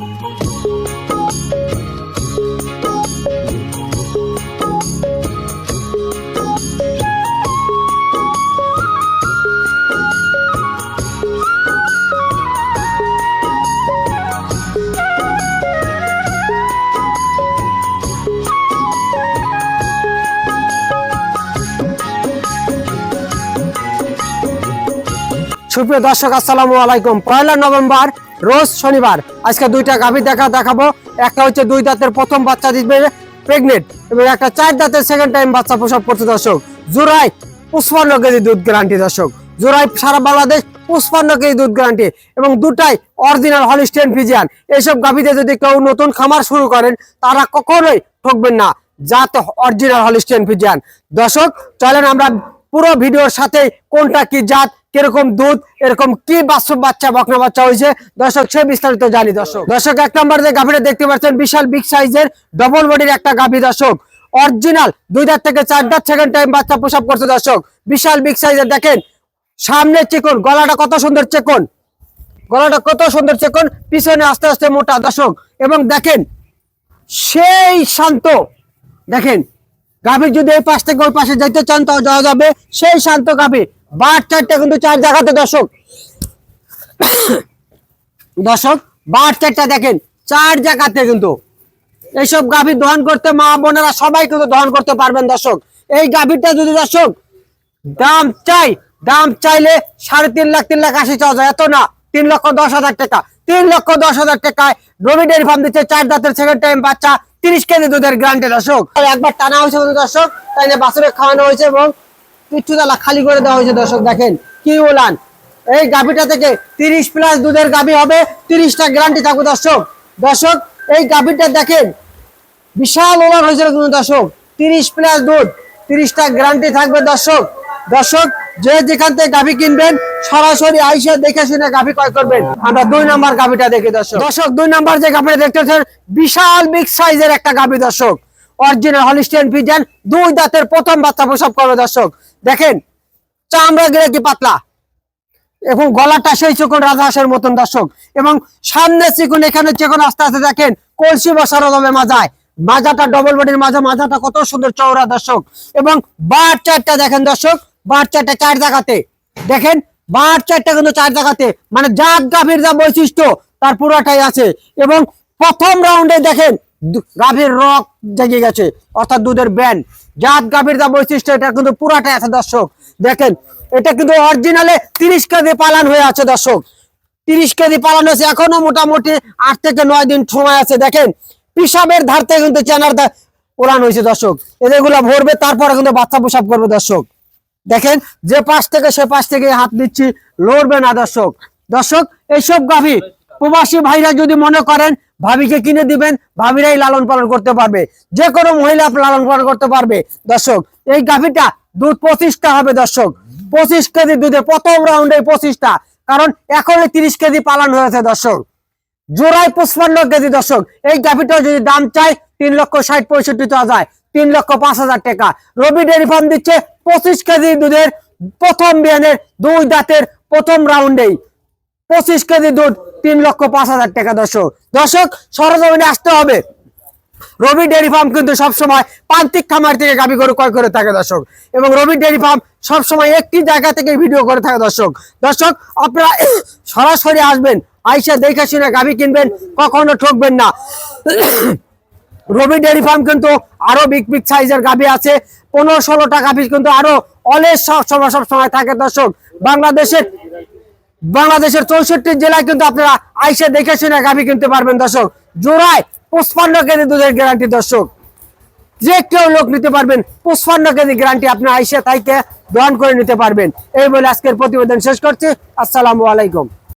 সুপ্রিয় দর্শক আসসালামু আলাইকুম। পয়লা নভেম্বর রোজ শনিবার। আজকে দুইটা গাভী দেখা দেখাবো। একটা হচ্ছে দুই দাঁতের প্রথম বাচ্চা দিবে প্রেগনেন্ট এবং একটা চার দাঁতের সেকেন্ড টাইম বাচ্চা প্রসব করছে দর্শক। জোড়াই পুষ্পান্ন কেজি দুধ গ্যারান্টি দর্শক। জোড়াই সারা বাংলাদেশ পুষ্পান্ন কেজি দুধ গ্যারান্টি এবং দুটাই অরিজিনাল হলিস্টেন ফিজিয়ান এইসব গাভীতে যদি কেউ নতুন খামার শুরু করেন, তারা কখনোই ঠকবেন না। জাত অরিজিনাল হলিস্টেন ফিজিয়ান দর্শক, চলেন আমরা পুরো ভিডিওর সাথে কোনটা কি জাত কীরকম দুধ, এরকম কি বাস্তব বাচ্চা, বকনা বাচ্চা হয়েছে? দর্শক, সে বিস্তারিত জানি, দর্শক। দর্শক, এক নম্বর যে গাভীটা দেখতে পাচ্ছেন, বিশাল বিগ সাইজের ডবল বডির একটা গাভী, দর্শক। অরিজিনাল দুই দাঁত থেকে চার দাঁত সেকেন্ড টাইম বাচ্চা প্রসব করছে, দর্শক। বিশাল বিগ সাইজের দেখেন। সামনে চিকন, গলাটা কত সুন্দর চিকন। গলাটা কত সুন্দর চিকন, পিছনে আস্তে আস্তে মোটা, দর্শক। এবং দেখেন, সেই শান্ত। দেখেন গাভীর যদি এই পাশ থেকে ওই পাশে যাইতে চান তাও যাওয়া যাবে সেই শান্ত গাভী বার চারটা কিন্তু চার জায়গাতে দর্শক। দর্শক, বার চারটা দেখেন, চার জায়গাতে কিন্তু এইসব গাভী দহন করতে মা বোনেরা সবাই কিন্তু দহন করতে পারবেন দর্শক। এই গাভীরটা যদি দর্শক, দাম চাই, দাম চাইলে সাড়ে তিন লাখ তিন লাখ আশি চাওয়া যায়। এত না, তিন লক্ষ দশ হাজার টাকা। তিন লক্ষ দশ হাজার টাকায় রবি ডেয়ারি ফার্ম দিচ্ছে, চার দাঁতের সেকেন্ড টাইম বাচ্চা। তিরিশ কেজি দুধের গ্রান্টে দর্শক। একবার টানা হয়েছে দর্শক, তাই না বাছুরে খাওয়ানো হয়েছে এবং পিঠু তালা খালি করে দেওয়া হয়েছে দর্শক, দেখেন কি উলান। এই গাভীটা থেকে তিরিশ প্লাস দুধের গাভী হবে, তিরিশটা গ্যারান্টি থাকবে দর্শক। দর্শক, এই গাভীটা দেখেন, বিশাল ওভার হয়েছিল দর্শক, তিরিশ প্লাস দুধ, তিরিশটা গ্যারান্টি থাকবে দর্শক। দর্শক যে যেখান থেকে গাভী কিনবেন, সরাসরি আইসা দেখে শুনে গাভী ক্রয় করবেন। আমরা দুই নাম্বার গাভীটা দেখি, দর্শক। দর্শক, দুই নাম্বার যে গাভীটা দেখতে পাচ্ছেন, বিশাল বিগ সাইজের একটা গাভী, দর্শক। অরিজিনাল হলিস্টিয়ান ফিজিয়ান দুই দাঁতের প্রথম বাচ্চা প্রসব করবে, দর্শক। দেখেন, চামড়া গিরে কি পাতলা? এবং গলাটা সেই চিকন রাজহাঁসের মতন, দর্শক। এবং সামনে চিকন, এখানে চিকন আস্তে আস্তে দেখেন, কলসি বসানো যাবে মাজায়। মাজাটা ডবল বডির মাজা মাজাটা কত সুন্দর চওড়া, দর্শক। এবং বার চারটা দেখেন, দর্শক। বার চারটা, চার জায়গাতে। দেখেন, বার চারটা কিন্তু চার জায়গাতে। মানে জাত গাভীর যা বৈশিষ্ট্য, তার পুরোটাই আছে। এবং প্রথম রাউন্ডে দেখেন গাভীর রক জেগে গেছে, অর্থাৎ দুধের ব্যান্ড জাত গাভীর যা বৈশিষ্ট্য, এটা কিন্তু পুরাটাই আছে, দর্শক। দেখেন, এটা কিন্তু অরিজিনালে তিরিশ কেজি পালান হয়ে আছে, দর্শক। তিরিশ কেজি পালান হয়েছে, এখনও মোটামুটি আট থেকে নয় দিন সময় আছে। দেখেন, পিসাবের ধার থেকে কিন্তু চেনার উড়ান হয়েছে, দর্শক। এদেরগুলো ভরবে, তারপরে কিন্তু বাচ্চা প্রসাব করবে, দর্শক। দেখেন, যে পাশ থেকে সে পাশ থেকে হাত দিচ্ছি, লড়বে না দর্শক। দর্শক, এইসব গাভী প্রবাসী ভাইরা যদি মনে করেন, ভাবিকে কিনে দিবেন, ভাবিরাই লালন পালন করতে পারবে। যে কোনো মহিলা লালন পালন করতে পারবে। দর্শক, এই গাভীটা দুধ পঁচিশটা হবে দর্শক। পঁচিশ কেজি দুধে প্রথম রাউন্ডে পঁচিশটা। কারণ এখনই তিরিশ কেজি পালন হয়েছে দর্শক। জোড়ায় পঁচপান্ন কেজি দর্শক। এই গাভিটা যদি দাম চাই তিন লক্ষ ষাট পঁয়ষট্টি চাওয়া যায় তিন লক্ষ পাঁচ হাজার টাকা। রবি ডেয়ারি ফার্ম দিচ্ছে পঁচিশ কেজি দুধের প্রথম বিয়ানের দুই দাঁতের প্রথম রাউন্ডেই। পঁচিশ কেজি দুধ তিন লক্ষ পাঁচ হাজার টাকা, দর্শক। দর্শক, সরজমিনে আসতে হবে। রবি ডেয়ারি ফার্ম কিন্তু সবসময় প্রান্তিক খামার থেকে গাভী গরু ক্রয় করে থাকে, দর্শক। এবং রবি ডেয়ারি ফার্ম সবসময় একটি জায়গা থেকে ভিডিও করে থাকে, দর্শক। দর্শক, আপনারা সরাসরি আসবেন, আইসা দেখে শুনে গাভী কিনবেন, কখনো ঠকবেন না। রবি ডেয়ারি ফার্ম কিন্তু আরও বিগ বিগ সাইজের গাভী আছে। পনেরো ষোলো টাকা গাভী কিন্তু আরও অলেস সব সময় সব সময় থাকে দর্শক। বাংলাদেশের বাংলাদেশের চৌষট্টি জেলায় কিন্তু আপনারা আইসে দেখে শুনে গাভী কিনতে পারবেন দর্শক। জোড়ায় পঁচপান্ন কেজি দুধের গ্যারান্টি দর্শক। যে কেউ লোক নিতে পারবেন, পঁচপান্ন কেজি গ্যারান্টি আপনি আইসে তাইকে গ্রহণ করে নিতে পারবেন। এই বলে আজকের প্রতিবেদন শেষ করছি। আসসালামু আলাইকুম।